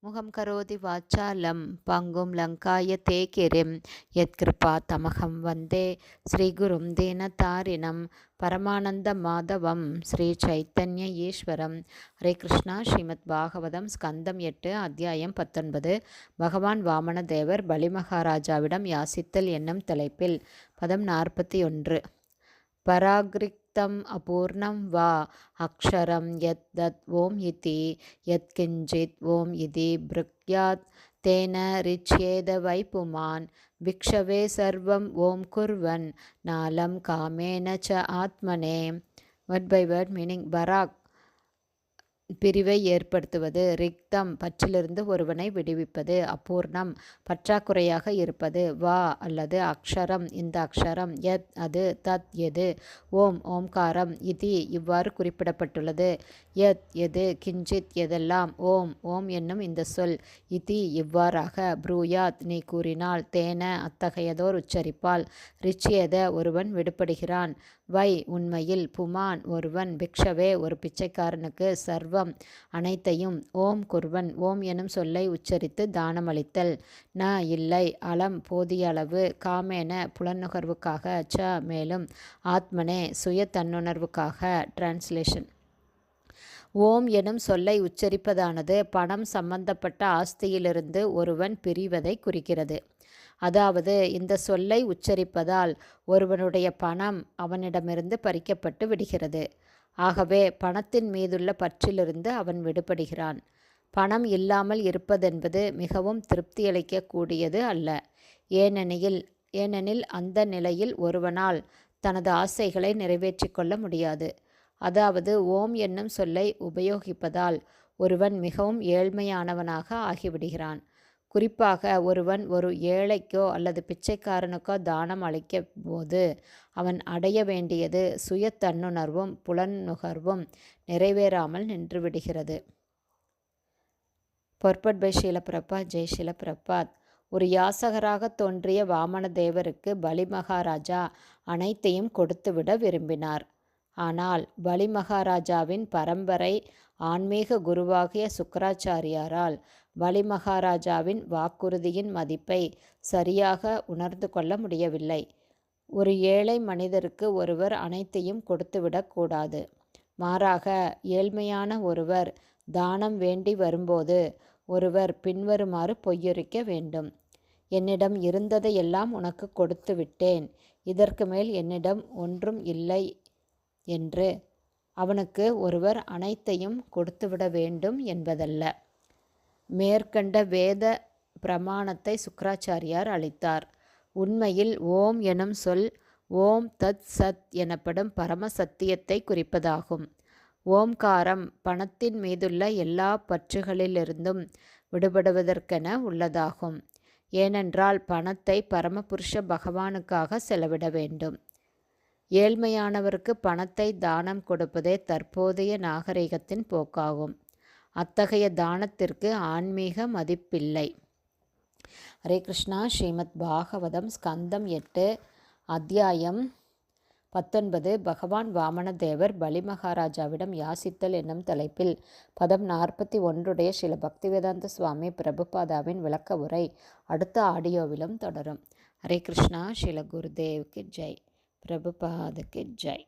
முகம் கரோதி வாச்சாலம் பங்கும் லங்காய தேகிரிம் கிரிம் தமகம் வந்தே. ஸ்ரீகுரும் தீனதாரிணம் பரமானந்த மாதவம். ஸ்ரீ சைத்தன்ய ஈஸ்வரம். ஹரே கிருஷ்ணா. ஸ்ரீமத் பாகவதம். ஸ்கந்தம் எட்டு அத்தியாயம் பத்தொன்பது. பகவான் வாமன தேவர் பலிமகாராஜாவிடம் யாசித்தல் என்னும் தலைப்பில் பதம் நாற்பத்தி ஒன்று. பராகிருக்தம் அபூர்ணம் வா. அக்ஷரம் யத் தத் ஓம் இதி யத் கிஞ்சித் ஓம் இதி பிருக்யாத் தேன ரிச்யேத வைப்புமான். பிக்ஷவே சர்வம் ஓம் குர்வன். நாலம் காமேன ச ஆத்மனே. வேர்ட் பை வேர்ட் மீனிங் பராக் பிரிவை ஏற்படுத்துவது ரிக்தம் பற்றிலிருந்து ஒருவனை விடுவிப்பது அபூர்ணம் பற்றாக்குறையாக இருப்பது வா அல்லது அக்ஷரம் இந்த அக்ஷரம் எத் அது தத் எது ஓம் ஓம்காரம் இதி இவ்வாறு குறிப்பிடப்பட்டுள்ளது. எத் எது கிஞ்சித் எதெல்லாம் ஓம் ஓம் என்னும் இந்த சொல் இதி இவ்வாறாக ப்ரூயாத் நீ கூறினால் தேன அத்தகையதோர் உச்சரிப்பால் ரிச்சியத ஒருவன் விடுபடுகிறான். வை உண்மையில் புமான் ஒருவன் பிக்ஷவே ஒரு பிச்சைக்காரனுக்கு சர்வ செல்வம் அனைத்தையும் ஓம் குர்வன் ஓம் எனும் சொல்லை உச்சரித்து தானமளித்தல். ந இல்லை அலம் போதிய அளவு காமேன புலனுகர்வுக்காக ச மேலும் ஆத்மனே சுய தன்னுணர்வுக்காக டிரான்ஸ்லேஷன். ஓம் எனும் சொல்லை உச்சரிப்பதானது பணம் சம்பந்தப்பட்ட ஆஸ்தியிலிருந்து ஒருவன் பிரிவதை குறிக்கிறது. அதாவது இந்த சொல்லை உச்சரிப்பதால் ஒருவனுடைய பணம் அவனிடமிருந்து பறிக்கப்பட்டு விடுகிறது. ஆகவே பணத்தின் மீதுள்ள பற்றிலிருந்து அவன் விடுபடுகிறான். பணம் இல்லாமல் இருப்பதென்பது மிகவும் திருப்தியளிக்கக்கூடியது அல்ல. ஏனெனில் ஏனெனில் அந்த நிலையில் ஒருவனால் தனது ஆசைகளை நிறைவேற்றி கொள்ள முடியாது. அதாவது ஓம் என்னும் சொல்லை உபயோகிப்பதால் ஒருவன் மிகவும் ஏழ்மையானவனாக ஆகிவிடுகிறான். குறிப்பாக ஒருவன் ஒரு ஏழைக்கோ அல்லது பிச்சைக்காரனுக்கோ தானம் அளிக்க போது அவன் அடைய வேண்டியது சுய தன்னுணர்வும் புலனுகர்வும் நிறைவேறாமல் நின்றுவிடுகிறது. பொற்பட் பை ஷீலப்பிரபாத் ஜெய் ஷீலப்பிரபாத் ஒரு யாசகராக தோன்றிய வாமன தேவருக்கு பலி மகாராஜா அனைத்தையும் கொடுத்துவிட விரும்பினார். ஆனால் பலி மகாராஜாவின் பரம்பரை ஆன்மீக குருவாகிய சுக்கராச்சாரியாரால் வலிமகாராஜாவின் வாக்குறுதியின் மதிப்பை சரியாக உணர்ந்து கொள்ள முடியவில்லை. ஒரு ஏழை மனிதருக்கு ஒருவர் அனைத்தையும் கொடுத்துவிடக்கூடாது மாறாக ஏழ்மையான ஒருவர் தானம் வேண்டி வரும்போது ஒருவர் பின்வருமாறு பொய்யொறிக்க வேண்டும். என்னிடம் இருந்ததையெல்லாம் உனக்கு கொடுத்து விட்டேன். இதற்கு மேல் என்னிடம் ஒன்றும் இல்லை என்று அவனுக்கு ஒருவர் அனைத்தையும் கொடுத்துவிட வேண்டும் என்பதல்ல. மேற்கண்ட வேத பிரமாணத்தை சுக்கராச்சாரியார் அளித்தார். உண்மையில் ஓம் எனும் சொல் ஓம் தத் சத் எனப்படும் பரம சத்தியத்தை குறிப்பதாகும். ஓம்காரம் பணத்தின் மீதுள்ள எல்லா பற்றுகளிலிருந்தும் விடுபடுவதற்கென உள்ளதாகும். ஏனென்றால் பணத்தை பரமபுருஷ பகவானுக்காக செலவிட வேண்டும். ஏழ்மையானவருக்கு பணத்தை தானம் கொடுப்பதே தற்போதைய நாகரிகத்தின் போக்காகும். அத்தகைய தானத்திற்கு ஆன்மீக மதிப்பில்லை. ஹரே கிருஷ்ணா ஸ்ரீமத் பாகவதம் ஸ்கந்தம் எட்டு அத்தியாயம் பத்தொன்பது. பகவான் வாமனதேவர் பலி மகாராஜாவிடம் யாசித்தல் என்னும் தலைப்பில் பதம் நாற்பத்தி ஒன்றுடைய சில பக்திவேதாந்த சுவாமி பிரபுபாதாவின் விளக்க உரை அடுத்த ஆடியோவிலும் தொடரும். ஹரே கிருஷ்ணா ஸ்ரீல குருதேவுக்கு ஜெய். பிரபுபாதுக்கு ஜெய்.